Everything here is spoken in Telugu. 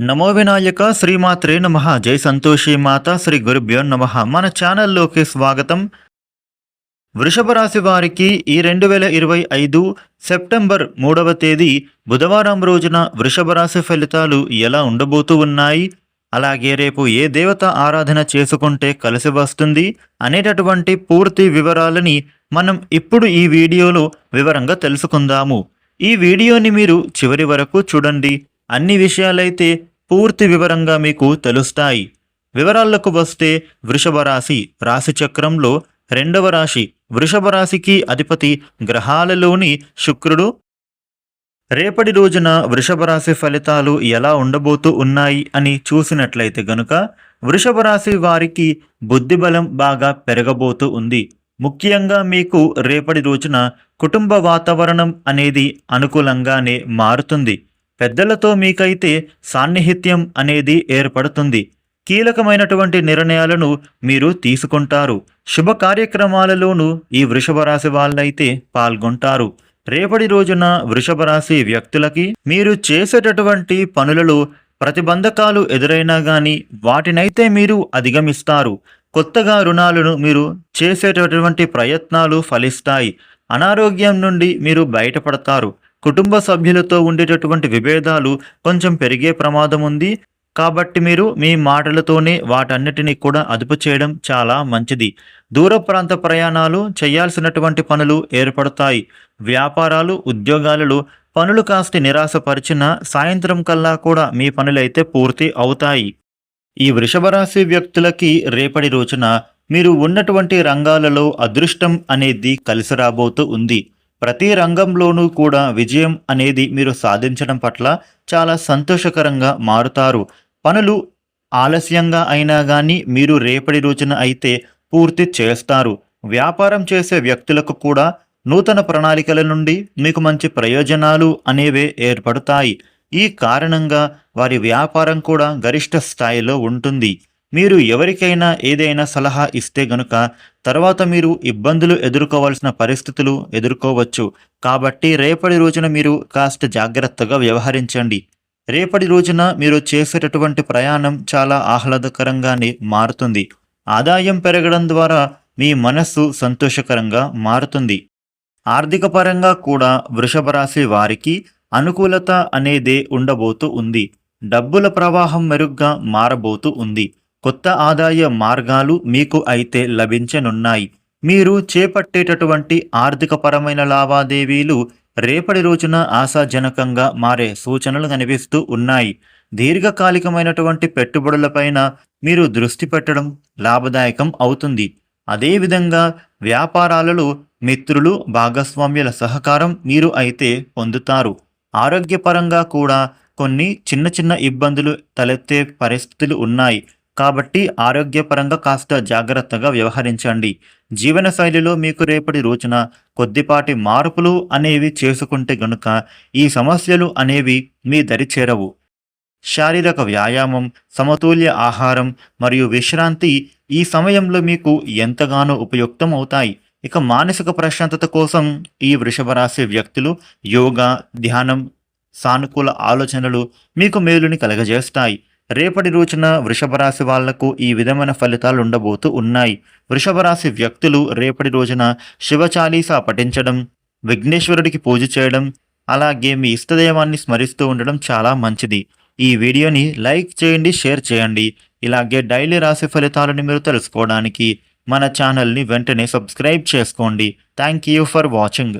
నమో వినాయక శ్రీమాత్రే నమ. జై సంతోషి మాత శ్రీ గురుభ్యో నమ. మన ఛానల్లోకి స్వాగతం. వృషభ రాశి వారికి ఈ రెండు వేల ఇరవై ఐదు సెప్టెంబర్ మూడవ తేదీ బుధవారం రోజున వృషభ రాశి ఫలితాలు ఎలా ఉండబోతూ ఉన్నాయి? అలాగే రేపు ఏ దేవత ఆరాధన చేసుకుంటే కలిసి వస్తుంది అనేటటువంటి పూర్తి వివరాలని మనం ఇప్పుడు ఈ వీడియోలో వివరంగా తెలుసుకుందాము. ఈ వీడియోని మీరు చివరి వరకు చూడండి. అన్ని విషయాలైతే పూర్తి వివరంగా మీకు తెలుస్తాయి. వివరాలకు వస్తే వృషభ రాశి రెండవ రాశి వృషభ రాశికి అధిపతి గ్రహాలలోని శుక్రుడు. రేపటి రోజున వృషభ రాశి ఫలితాలు ఎలా ఉండబోతూ ఉన్నాయి అని చూసినట్లయితే గనుక వృషభ రాశి వారికి బుద్ధిబలం బాగా పెరగబోతూ ఉంది. ముఖ్యంగా మీకు రేపటి రోజున కుటుంబ వాతావరణం అనేది అనుకూలంగానే మారుతుంది. పెద్దలతో మీకైతే సాన్నిహిత్యం అనేది ఏర్పడుతుంది. కీలకమైనటువంటి నిర్ణయాలను మీరు తీసుకుంటారు. శుభ కార్యక్రమాలలోనూ ఈ వృషభ రాశి వాళ్ళైతే పాల్గొంటారు. రేపటి రోజున వృషభ రాశి వ్యక్తులకి మీరు చేసేటటువంటి పనులలో ప్రతిబంధకాలు ఎదురైనా గాని వాటినైతే మీరు అధిగమిస్తారు. కొత్తగా రుణాలను మీరు చేసేటటువంటి ప్రయత్నాలు ఫలిస్తాయి. అనారోగ్యం నుండి మీరు బయటపడతారు. కుటుంబ సభ్యులతో ఉండేటటువంటి విభేదాలు కొంచెం పెరిగే ప్రమాదం ఉంది. కాబట్టి మీరు మీ మాటలతోనే వాటన్నిటిని కూడా అదుపు చేయడం చాలా మంచిది. దూర ప్రాంత ప్రయాణాలు చేయాల్సినటువంటి పనులు ఏర్పడతాయి. వ్యాపారాలు ఉద్యోగాలలో పనులు కాస్త నిరాశపరిచిన సాయంత్రం కల్లా కూడా మీ పనులైతే పూర్తి అవుతాయి. ఈ వృషభరాశి వ్యక్తులకి రేపటి రోజున మీరు ఉన్నటువంటి రంగాలలో అదృష్టం అనేది కలిసి రాబోతూ ఉంది. ప్రతి రంగంలోనూ కూడా విజయం అనేది మీరు సాధించడం పట్ల చాలా సంతోషకరంగా మారుతారు. పనులు ఆలస్యంగా అయినా కానీ మీరు రేపటి రోజున అయితే పూర్తి చేస్తారు. వ్యాపారం చేసే వ్యక్తులకు కూడా నూతన ప్రణాళికల నుండి మీకు మంచి ప్రయోజనాలు అనేవే ఏర్పడతాయి. ఈ కారణంగా వారి వ్యాపారం కూడా గరిష్ట స్థాయిలో ఉంటుంది. మీరు ఎవరికైనా ఏదైనా సలహా ఇస్తే గనుక తర్వాత మీరు ఇబ్బందులు ఎదుర్కోవాల్సిన పరిస్థితులు ఎదుర్కోవచ్చు. కాబట్టి రేపటి రోజున మీరు కాస్త జాగ్రత్తగా వ్యవహరించండి. రేపటి రోజున మీరు చేసేటటువంటి ప్రయాణం చాలా ఆహ్లాదకరంగానే మారుతుంది. ఆదాయం పెరగడం ద్వారా మీ మనస్సు సంతోషకరంగా మారుతుంది. ఆర్థిక పరంగా కూడా వృషభ రాశి వారికి అనుకూలత అనేదే ఉండబోతూ ఉంది. డబ్బుల ప్రవాహం మెరుగ్గా మారబోతూ ఉంది. కొత్త ఆదాయ మార్గాలు మీకు అయితే లభించనున్నాయి. మీరు చేపట్టేటటువంటి ఆర్థికపరమైన లావాదేవీలు రేపటి రోజున ఆశాజనకంగా మారే సూచనలు కనిపిస్తూ ఉన్నాయి. దీర్ఘకాలికమైనటువంటి పెట్టుబడులపైన మీరు దృష్టి పెట్టడం లాభదాయకం అవుతుంది. అదేవిధంగా వ్యాపారాలలో మిత్రులు భాగస్వామ్యుల సహకారం మీరు అయితే పొందుతారు. ఆరోగ్యపరంగా కూడా కొన్ని చిన్న చిన్న ఇబ్బందులు తలెత్తే పరిస్థితులు ఉన్నాయి. కాబట్టి ఆరోగ్యపరంగా కాస్త జాగ్రత్తగా వ్యవహరించండి. జీవనశైలిలో మీకు రేపటి రోజున కొద్దిపాటి మార్పులు అనేవి చేసుకుంటే గనుక ఈ సమస్యలు అనేవి మీ దరి చేరవు. శారీరక వ్యాయామం సమతుల్య ఆహారం మరియు విశ్రాంతి ఈ సమయంలో మీకు ఎంతగానో ఉపయుక్తం అవుతాయి ఇక మానసిక ప్రశాంతత కోసం ఈ వృషభ రాశి వ్యక్తులు యోగా ధ్యానం సానుకూల ఆలోచనలు మీకు మేలుని కలగజేస్తాయి. రేపటి రోజున వృషభ రాశి వాళ్ళకు ఈ విధమైన ఫలితాలు ఉండబోతూ ఉన్నాయి. వృషభ రాశి వ్యక్తులు రేపటి రోజున శివ చాలీసా పఠించడం విఘ్నేశ్వరుడికి పూజ చేయడం అలాగే మీ ఇష్టదైవాన్ని స్మరిస్తూ ఉండడం చాలా మంచిది. ఈ వీడియోని లైక్ చేయండి షేర్ చేయండి. ఇలాగే డైలీ రాశి ఫలితాలను మీరు తెలుసుకోవడానికి మన ఛానల్ని వెంటనే సబ్స్క్రైబ్ చేసుకోండి. Thank you for watching.